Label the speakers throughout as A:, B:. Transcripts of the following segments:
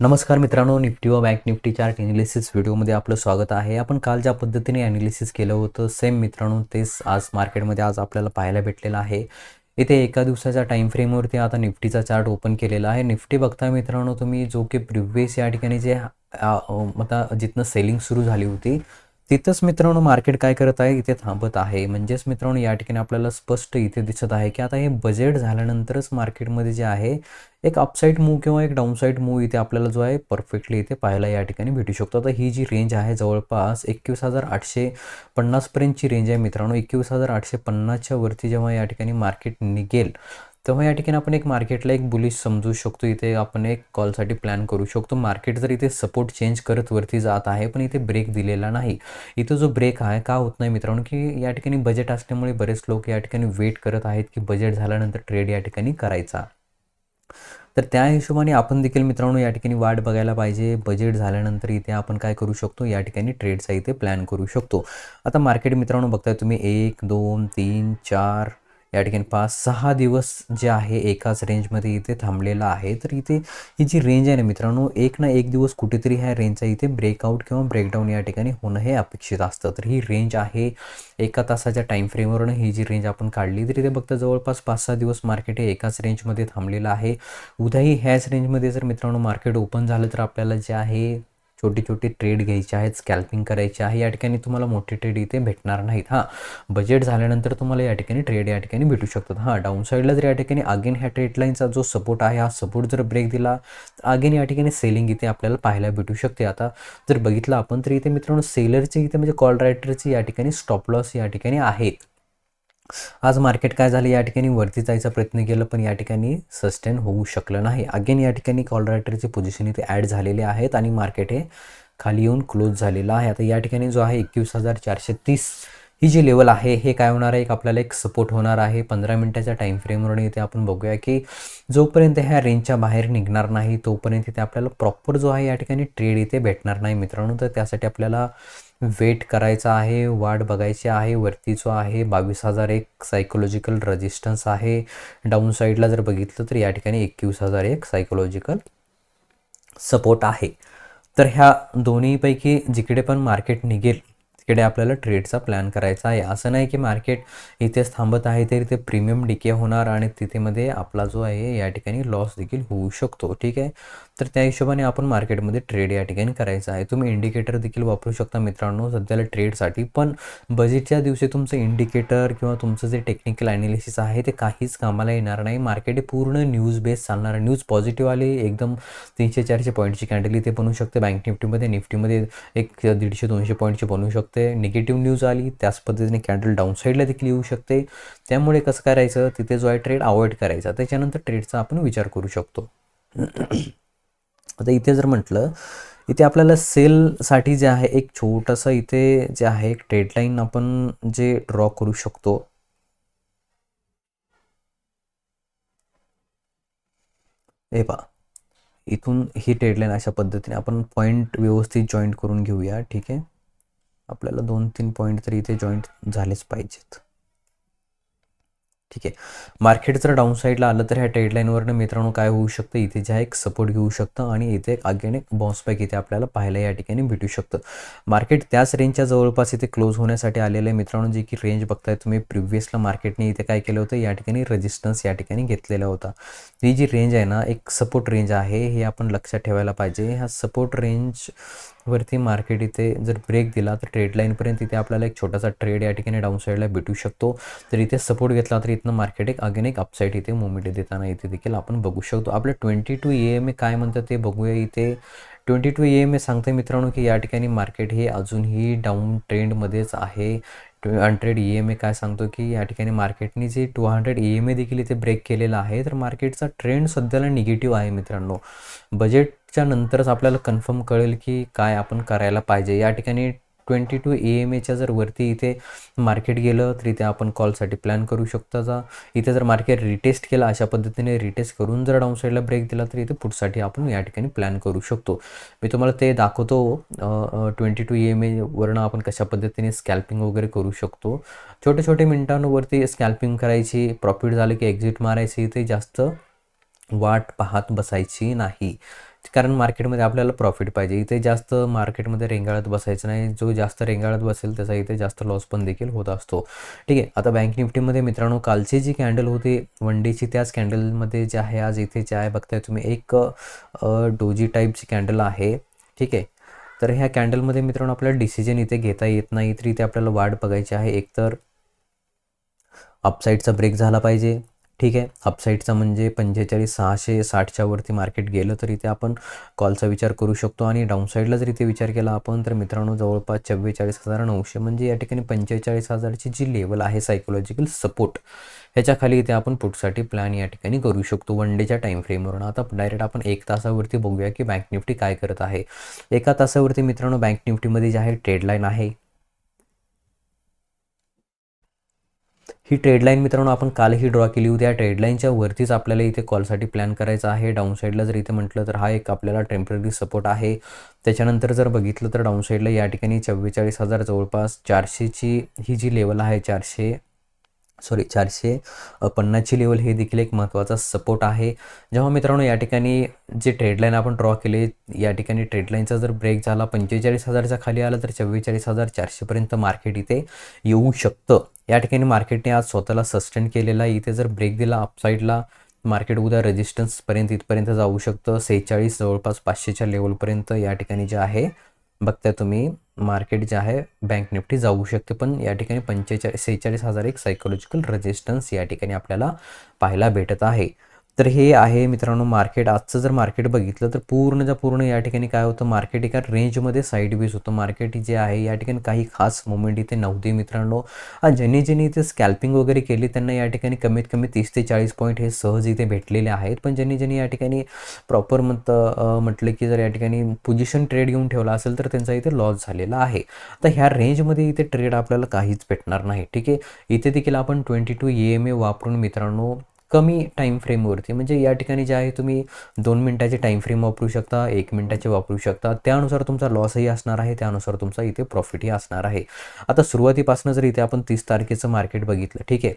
A: नमस्कार मित्रांनो निफ्टी व बँक निफ्टी चार्ट ॲनालिसिस व्हिडिओमध्ये आपलं स्वागत आहे. आपण काल ज्या पद्धतीने ॲनालिसिस केलं होतं सेम मित्रांनो तेच आज मार्केटमध्ये आज आपल्याला पाहायला भेटलेलं आहे. इथे एका दिवसाच्या टाईम फ्रेमवरती आता निफ्टीचा चार्ट ओपन केलेला आहे. निफ्टी बघता मित्रांनो तुम्ही जो की प्रिव्हियस या ठिकाणी जे आता जिथनं सेलिंग सुरू झाली होती तिथंच मित्रांनो मार्केट काय करत आहे? इथे थांबत आहे. म्हणजेच मित्रांनो या ठिकाणी आपल्याला स्पष्ट इथे दिसत आहे की आता हे बजेट झाल्यानंतरच मार्केटमध्ये जे आहे एक अपसाईड मूव किंवा एक डाऊनसाईड मूव इथे आपल्याला जो आहे परफेक्टली इथे पाहायला या ठिकाणी भेटू शकतो. आता ही जी रेंज आहे जवळपास एकवीस हजार आठशे पन्नासपर्यंतची रेंज आहे मित्रांनो. एकवीस हजार आठशे पन्नासच्या वरती जेव्हा या ठिकाणी मार्केट निघेल तेव्हा या ठिकाणी आपण एक मार्केटला एक बुलिश समजू शकतो. इथे आपण एक कॉलसाठी प्लॅन करू शकतो. मार्केट जर इथे सपोर्ट चेंज करत वरती जात आहे पण इथे ब्रेक दिलेला नाही. इथं जो ब्रेक आहे का होत नाही मित्रांनो? की या ठिकाणी बजेट असल्यामुळे बरेच लोक या ठिकाणी वेट करत आहेत की बजेट झाल्यानंतर ट्रेड या ठिकाणी करायचा. तर त्या हिशोबाने आपण देखील मित्रांनो या ठिकाणी वाट बघायला पाहिजे. बजेट झाल्यानंतर इथे आपण काय करू शकतो? या ठिकाणी ट्रेडचा इथे प्लॅन करू शकतो. आता मार्केट मित्रांनो बघताय तुम्ही. एक दोन तीन चार या ठिकाणी पाच सहा दिवस जे आहे एकाच रेंजमध्ये इथे थांबलेला आहे. तर इथे ही जी रेंज आहे ना मित्रांनो एक ना एक दिवस कुठेतरी ह्या रेंजचा इथे ब्रेकआउट किंवा ब्रेकडाऊन या ठिकाणी होणं हे अपेक्षित असतं. तर ही रेंज आहे एका तासाच्या टाईम फ्रेमवरून ही जी रेंज आपण काढली तर इथे फक्त जवळपास पाच सहा दिवस मार्केट हे एकाच रेंजमध्ये थांबलेलं आहे. उद्याही ह्याच रेंजमध्ये जर मित्रांनो मार्केट ओपन झालं तर आपल्याला जे आहे छोटी छोटी ट्रेड घ्यायची आहेत स्कॅल्पिंग करायची आहे या ठिकाणी तुम्हाला मोठी ट्रेड इथे भेटणार नाहीत हां. बजेट झाल्यानंतर तुम्हाला या ठिकाणी ट्रेड या ठिकाणी भेटू शकतात हां. डाऊन साईडला जर या ठिकाणी अगेन ह्या ट्रेड लाईनचा जो सपोर्ट आहे हा सपोर्ट जर ब्रेक दिला तर अगेन या ठिकाणी सेलिंग इथे आपल्याला पाहायला भेटू शकते. आता जर बघितलं आपण तर इथे मित्रांनो सेलरचे इथे म्हणजे कॉल रायटरचे या ठिकाणी स्टॉप लॉस या ठिकाणी आहेत. आज मार्केट काय झालं? या ठिकाणी वरती जायचा प्रयत्न केला पण या ठिकाणी सस्टेन होऊ शकलं नाही. अगेन या ठिकाणी कॉल रायटरचे पोझिशन इथे ॲड झालेले आहेत आणि मार्केट हे खाली येऊन क्लोज झालेलं आहे. आता या ठिकाणी जो आहे एकवीस हजार चारशे तीस ही जी लेवल आहे हे काय होणार आहे? एक आपल्याला एक सपोर्ट होणार आहे. पंधरा मिनटाच्या टाईम फ्रेमवर इथे आपण बघूया की जोपर्यंत ह्या रेंजच्या बाहेर निघणार नाही तोपर्यंत इथे आपल्याला प्रॉपर जो आहे या ठिकाणी ट्रेड इथे भेटणार नाही मित्रांनो. तर त्यासाठी आपल्याला वेट करायचा आहे वाट बघायची आहे वरती जो आहे बावीस हजार एक सायकोलॉजिकल रजिस्टन्स आहे. डाऊन साईडला जर बघितलं तर या ठिकाणी एकवीस हजार एक सायकोलॉजिकल सपोर्ट आहे. तर ह्या दोन्हीपैकी जिकडे पण मार्केट निघेल तिकडे आपल्याला ट्रेडचा प्लॅन करायचा आहे. असं नाही की मार्केट इथेच थांबत आहे तरी ते प्रीमियम डिके होणार आणि तिथेमध्ये आपला जो आहे या ठिकाणी लॉस देखील होऊ शकतो. ठीक आहे? तर त्या हिशोबाने आपण मार्केटमध्ये ट्रेड या ठिकाणी करायचा आहे. तुम्ही इंडिकेटर देखील वापरू शकता मित्रांनो सध्याला ट्रेडसाठी पण बजेटच्या दिवशी तुमचं इंडिकेटर किंवा तुमचं जे टेक्निकल ॲनालिसिस आहे ते काहीच कामाला येणार नाही. मार्केट हे पूर्ण न्यूज बेस चालणार. न्यूज पॉझिटिव्ह आली एकदम तीनशे चारशे पॉईंटची कॅन्डल इथे बनवू शकते. बँक निफ्टीमध्ये निफ्टीमध्ये एक दीडशे दोनशे पॉईंटची बनवू शकते. निगेटिव्ह न्यूज आली त्याच पद्धतीने कॅन्डल डाऊन साईडला देखील येऊ शकते. त्यामुळे कसं करायचं? तिथे जो आहे ट्रेड अवॉइड करायचा. त्याच्यानंतर ट्रेडचा आपण विचार करू शकतो. आता इथे जर म्हटलं इथे आपल्याला सेलसाठी जे आहे एक छोटंसं इथे जे आहे एक डेडलाईन आपण जे ड्रॉ करू शकतो. हे पहा. इथून ही डेडलाईन अशा पद्धतीने आपण पॉईंट व्यवस्थित जॉईंट करून घेऊया ठीक आहे? आपल्याला दोन तीन पॉईंट तरी इथे जॉईंट झालेच पाहिजेत. ठीक आहे. मार्केट जर डाऊन साईडला आलं तर ह्या ट्रेडलाईनवरनं मित्रांनो काय होऊ शकतं? इथे ज्या एक सपोर्ट घेऊ शकतं आणि इथे एक अगेन एक बॉन्सपॅक इथे आपल्याला पाहायला या ठिकाणी भेटू शकतं. मार्केट त्याच रेंजच्या जवळपास इथे क्लोज होण्यासाठी आलेलं आहे. मित्रांनो जी की रेंज बघताय तुम्ही प्रिव्हियसला मार्केटने इथे काय केलं होतं? या ठिकाणी रेजिस्टन्स या ठिकाणी घेतलेला होता. ही जी रेंज आहे ना एक सपोर्ट रेंज आहे हे आपण लक्षात ठेवायला पाहिजे. ह्या सपोर्ट रेंज वरती मार्केट इथे जर ब्रेक दिला तर ट्रेड लाईनपर्यंत इथे आपल्याला एक छोटासा ट्रेड या ठिकाणी डाऊन साईडला भेटू शकतो. तर इथे सपोर्ट घेतला तर इथनं मार्केट एक अगेन एक अपसाईड इथे मुवमेंट देताना इथे देखील आपण बघू शकतो. आपलं twenty two E M A काय म्हणतात ते बघूया इथे. Twenty two E M A सांगते मित्रांनो की या ठिकाणी मार्केट हे अजूनही डाऊन ट्रेंडमध्येच आहे. Two hundred E M A काय सांगतो की या ठिकाणी मार्केटने जे two hundred E M A देखील इथे ब्रेक केलेला आहे तर मार्केटचा ट्रेंड सध्याला निगेटिव्ह आहे मित्रांनो. बजेटच्या नंतरच आपल्याला कन्फर्म कळेल की काय आपण करायला पाहिजे. या ठिकाणी ट्वेंटी टू ए एम एच्या जर वरती इथे मार्केट गेलं तर इथे आपण कॉलसाठी प्लॅन करू शकतो. जा इथे जर मार्केट रिटेस्ट केला अशा पद्धतीने रिटेस्ट करून जर डाऊन साईडला ब्रेक दिला तर इथे पुढसाठी आपण या ठिकाणी प्लॅन करू शकतो. मी तुम्हाला ते दाखवतो. ट्वेंटी टू एम एवरनं आपण कशा पद्धतीने स्कॅल्पिंग वगैरे करू शकतो. छोटे छोटे मिनटांवरती स्कॅल्पिंग करायची प्रॉफिट झालं की एक्झिट मारायची इथे जास्त वाट पाहत बसायची नाही. कारण मार्केटमध्ये आपल्याला प्रॉफिट पाहिजे. इथे जास्त मार्केटमध्ये रेंगाळत बसायचं नाही. जो जास्त रेंगाळत बसेल त्याचा इथे जास्त लॉस पण देखील होत असतो. ठीक आहे. आता बँक निफ्टीमध्ये मित्रांनो कालची जी कॅन्डल होती वन डेची त्याच कॅन्डलमध्ये जे आहे आज इथे जे आहे बघताय तुम्ही एक डोजी टाईपची कॅन्डल आहे. ठीक आहे. तर ह्या कॅन्डलमध्ये मित्रांनो आपल्याला डिसिजन इथे घेता येत नाही. तर इथे आपल्याला वाढ बघायची आहे. एकतर अपसाईडचा ब्रेक झाला पाहिजे. ठीक आहे. अपसाईडचा म्हणजे पंचेचाळीस सहाशे साठच्या वरती मार्केट गेलं तर इथे आपण कॉलचा विचार करू शकतो आणि डाऊनसाईडला जर इथे विचार केला आपण तर मित्रांनो जवळपास चव्वेचाळीस हजार नऊशे म्हणजे या ठिकाणी पंचेचाळीस हजारची जी लेवल आहे सायकोलॉजिकल सपोर्ट ह्याच्या खाली इथे आपण पुटसाठी प्लॅन या ठिकाणी करू शकतो. वन डेच्या टाईम फ्रेमवरून आता डायरेक्ट आपण एक तासावरती बघूया की बँक निफ्टी काय करत आहे. एका तासावरती मित्रांनो बँक निफ्टीमध्ये जे आहे ट्रेडलाईन आहे. ही ट्रेडलाईन मित्रांनो आपण कालही ड्रॉ केली होती. या ट्रेडलाईनच्या वरतीच आपल्याला इथे कॉलसाठी प्लॅन करायचा आहे. डाऊनसाईडला जर इथे म्हटलं तर हा एक आपल्याला टेंपररी सपोर्ट आहे. त्याच्यानंतर जर बघितलं तर डाऊनसाईडला या ठिकाणी चव्वेचाळीस हजार जवळपास चारशेची ही जी लेवल आहे चारशे सॉरी चारशे पन्नासची लेवल हे देखील एक महत्त्वाचा सपोर्ट आहे. जेव्हा मित्रांनो या ठिकाणी जे ट्रेडलाईन आपण ड्रॉ केले या ठिकाणी ट्रेडलाईनचा जर ब्रेक झाला पंचेचाळीस हजारच्या खाली आला तर चव्वेचाळीस हजार चारशेपर्यंत मार्केट इथे येऊ शकतं. या ठिकाणी मार्केटने आज स्वतःला सस्टेन केलेला इथे जर ब्रेक दिला अपसाईडला मार्केट उद्या रेजिस्टन्सपर्यंत इथपर्यंत जाऊ शकतं. सेहेचाळीस जवळपास पाचशेच्या लेवलपर्यंत या ठिकाणी जे आहे बघताय तुम्ही मार्केट जे आहे बँक निफ्टी जाऊ शकते पण या ठिकाणी पंचेचाळीस सेहेचाळीस हजार एक सायकोलॉजिकल रेजिस्टन्स या ठिकाणी आपल्याला पाहायला भेटत आहे. तर हे आहे मित्रांनो मार्केट आजचं जर मार्केट बघितलं तर पूर्णच्या पूर्ण या ठिकाणी काय होतं? मार्केट एका रेंजमध्ये साईड बेस होतं. मार्केट जे आहे या ठिकाणी काही खास मुवमेंट इथे नव्हती मित्रांनो. ज्यांनी ज्यांनी इथे स्कॅल्पिंग वगैरे केली त्यांना या ठिकाणी कमीत कमी तीस ते चाळीस पॉईंट हे सहज इथे भेटलेले आहेत. पण ज्यांनी ज्यांनी या ठिकाणी प्रॉपर मत म्हटलं की जर या ठिकाणी पोझिशन ट्रेड घेऊन ठेवला असेल तर त्यांचा इथे लॉस झालेला आहे. तर ह्या रेंजमध्ये इथे ट्रेड आपल्याला काहीच भेटणार नाही. ठीक आहे? इथे देखील आपण twenty two E M A वापरून मित्रांनो कमी टाईम फ्रेमवरती म्हणजे या ठिकाणी जे आहे तुम्ही दोन मिनटाचे टाईम फ्रेम वापरू शकता एक मिनटाचे वापरू शकता. त्यानुसार तुमचा लॉसही असणार आहे त्यानुसार तुमचा इथे प्रॉफिटही असणार आहे. आता सुरुवातीपासून जर इथे आपण तीस तारखेचं मार्केट बघितलं ठीक आहे?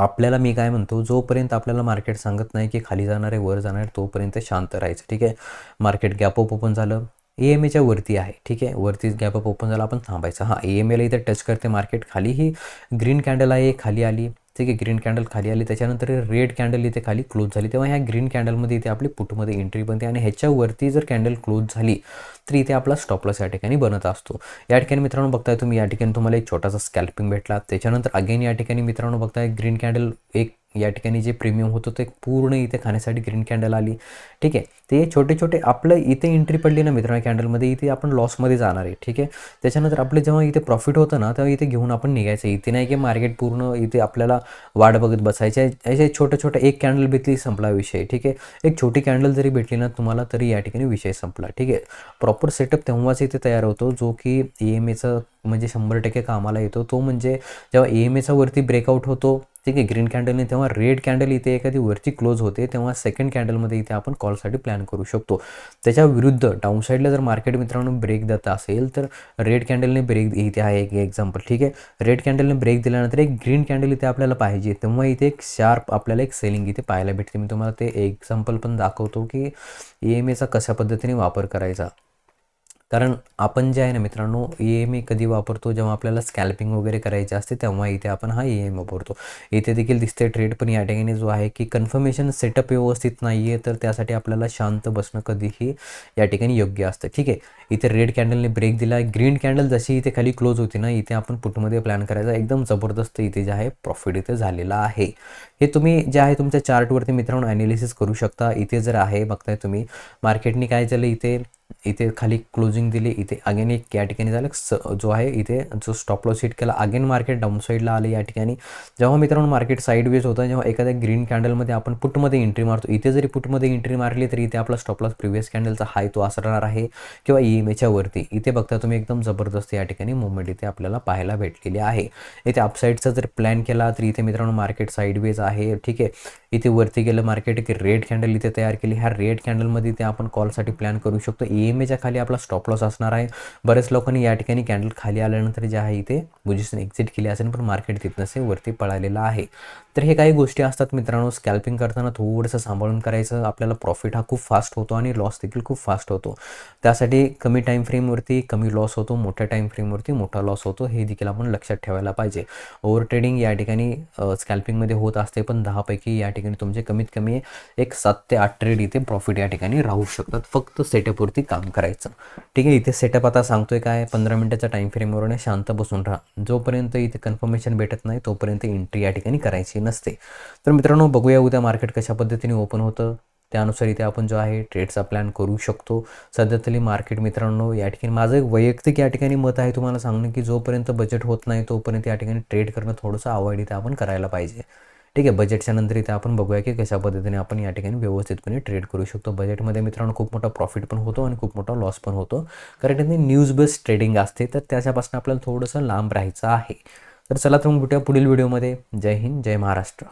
A: आपल्याला मी काय म्हणतो जोपर्यंत आपल्याला मार्केट सांगत नाही की खाली जाणार आहे वर जाणार आहे तोपर्यंत शांत राहायचं ठीक आहे? मार्केट गॅप अप ओपन झालं. ए एम एच्या वरती आहे ठीक आहे? वरतीच गॅप अप ओपन झाला आपण थांबायचं. हां ए एम एला इथे टच करते मार्केट खाली ही ग्रीन कॅन्डल आहे खाली आली. ठीक आहे ग्रीन कॅन्डल खाली आली त्याच्यानंतर रेड कॅन्डल इथे खाली क्लोज झाली. तेव्हा ह्या ग्रीन कॅन्डलमध्ये इथे आपली पुटमध्ये एंट्री बनते आणि ह्याच्यावरती जर कॅन्डल क्लोज झाली तर इथे आपला स्टॉपलॉस या ठिकाणी बनत असतो. या ठिकाणी मित्रांनो बघताय तुम्ही या ठिकाणी तुम्हाला एक छोटासा स्कॅल्पिंग भेटला. त्याच्यानंतर अगेन या ठिकाणी मित्रांनो बघताय ग्रीन कॅन्डल एक या ठिकाणी जे प्रीमियम होतं ते पूर्ण इथे खाण्यासाठी ग्रीन कॅन्डल आली. ठीक आहे? ते छोटे छोटे आपलं इथे एंट्री पडली ना मित्रांनो कॅन्डलमध्ये इथे आपण लॉसमध्ये जाणार आहे. ठीक आहे? त्याच्यानंतर आपले जेव्हा इथे प्रॉफिट होतं ना तेव्हा इथे घेऊन आपण निघायचं. इथे नाही की मार्केट पूर्ण इथे आपल्याला वाढ बघत बसायचे असे छोटं छोटं एक कॅन्डल भेटली संपला विषय. ठीक आहे? एक छोटी कॅन्डल जरी भेटली ना तुम्हाला तरी या ठिकाणी विषय संपला. ठीक आहे? प्रॉपर सेटअप तेव्हाच इथे तयार होतो जो की ई एम एचं म्हणजे शंभर टक्के कामाला येतो. तो म्हणजे जेव्हा ई एम एचा वरती ब्रेकआउट होतो ठीक आहे ग्रीन कॅन्डलने तेव्हा रेड कॅन्डल इथे एखादी वरती क्लोज होते तेव्हा सेकंड कॅन्डलमध्ये इथे आपण कॉलसाठी प्लॅन करू शकतो. त्याच्या विरुद्ध डाऊनसाईडला जर मार्केट मित्रांनो ब्रेक देत असेल तर रेड कॅन्डलने ब्रेक इथे आहे एक एक्झाम्पल ठीक आहे? रेड कॅन्डलने ब्रेक दिल्यानंतर एक ग्रीन कॅन्डल इथे आपल्याला पाहिजे तेव्हा इथे एक शार्प आपल्याला एक सेलिंग इथे पाहायला भेटते. मी तुम्हाला ते एक्झाम्पल पण दाखवतो की ई एम एचा कशा पद्धतीने वापर करायचा. कारण आपण जे आहे ना मित्रांनो ई एम ए कधी वापरतो जेव्हा आपल्याला स्कॅल्पिंग वगैरे करायचे असते तेव्हा इथे आपण हा ई एम वापरतो. इथे देखील दिसते ट्रेड पण या ठिकाणी जो आहे की कन्फर्मेशन सेटअप व्यवस्थित नाही आहे तर त्यासाठी आपल्याला शांत बसणं कधीही या ठिकाणी योग्य असतं. ठीक आहे? इथे रेड कॅन्डलने ब्रेक दिला ग्रीन कॅन्डल जशी इथे खाली क्लोज होती ना इथे आपण पुटमध्ये प्लॅन करायचा एकदम जबरदस्त इथे जे आहे प्रॉफिट इथे झालेला आहे. हे तुम्ही जे आहे तुमच्या चार्टवरती मित्रांनो ॲनालिसिस करू शकता. इथे जर आहे बघताय तुम्ही मार्केटने काय झालं इथे इथे खाली क्लोजिंग दिली. इथे अगेन एक या ठिकाणी झालं. स जो आहे इथे जो स्टॉप लॉस हिट केला. अगेन मार्केट डाऊन साईडला आले या ठिकाणी. जेव्हा मित्रांनो मार्केट साईडवेज होतं जेव्हा एखाद्या ग्रीन कॅन्डलमध्ये आपण पुटमध्ये एंट्री मारतो. इथे जरी पुटमध्ये एंट्री मारली तरी इथे आपला स्टॉप लॉस प्रिव्हियस कॅन्डलचा हाय तो असणार आहे किंवा ई एम एच्या वरती. इथे बघता तुम्ही एकदम जबरदस्त या ठिकाणी मुवमेंट इथे आपल्याला पाहायला भेटलेली आहे. इथे अपसाईडचा जर प्लॅन केला तर इथे मित्रांनो मार्केट साईडवेज आहे. ठीक आहे. इथे वरती गेलं मार्केट की रेड कॅन्डल इथे तयार केली. ह्या रेड कॅन्डलमध्ये इथे आपण कॉलसाठी प्लॅन करू शकतो. ई एम एच्या खाली आपला स्टॉप लॉस असणार आहे. बऱ्याच लोकांनी या ठिकाणी कॅन्डल खाली आल्यानंतर जे आहे इथे पोझिशन एक्झिट केली असेल पण मार्केट तिथनसे वरती पळालेलं आहे. तर हे काही गोष्टी असतात मित्रांनो स्कॅल्पिंग करताना थोडंसं सांभाळून करायचं आपल्याला प्रॉफिट हा खूप फास्ट होतो आणि लॉस देखील खूप फास्ट होतो. त्यासाठी कमी टाईम फ्रेमवरती कमी लॉस होतो मोठ्या टाईम फ्रेमवरती मोठा लॉस होतो हे देखील आपण लक्षात ठेवायला पाहिजे. ओव्हर ट्रेडिंग या ठिकाणी स्कॅल्पिंगमध्ये होत असते पण दहापैकी या ठिकाणी तुमचे कमीत कमी एक सात ते आठ ट्रेड इथे प्रॉफिट या ठिकाणी राहू शकतात. फक्त सेटअपवरती काम करायचं. ठीक आहे इथे सेटअप आता सांगतोय काय पंधरा मिनटाच्या टाईम फ्रेमवरून शांत बसून राहा. जोपर्यंत इथे कन्फर्मेशन भेटत नाही तोपर्यंत एंट्री या ठिकाणी करायची नसते. तर मित्रांनो बघूया उद्या मार्केट कशा पद्धतीने ओपन होतं. त्यानुसार इथे आपण जो आहे ट्रेडचा प्लॅन करू शकतो. सध्या तरी मार्केट मित्रांनो या ठिकाणी माझं एक वैयक्तिक या ठिकाणी मत आहे तुम्हाला सांगणं की जोपर्यंत बजेट होत नाही तोपर्यंत या ठिकाणी ट्रेड करणं थोडंसं अवॉइड इथे आपण करायला पाहिजे. ठीक आहे बजेटच्या नंतर इथे आपण बघूया की कशा पद्धतीने आपण या ठिकाणी व्यवस्थितपणे ट्रेड करू शकतो. बजेटमध्ये मित्रांनो खूप मोठा प्रॉफिट पण होतो आणि खूप मोठा लॉस पण होतो. कारण त्यांनी न्यूज बेस्ड ट्रेडिंग असते तर त्याच्यापासून आपल्याला थोडंसं लांब राहायचं आहे. तर चला तर मग भेटूया पुढील व्हिडिओमध्ये जय हिंद जय महाराष्ट्र.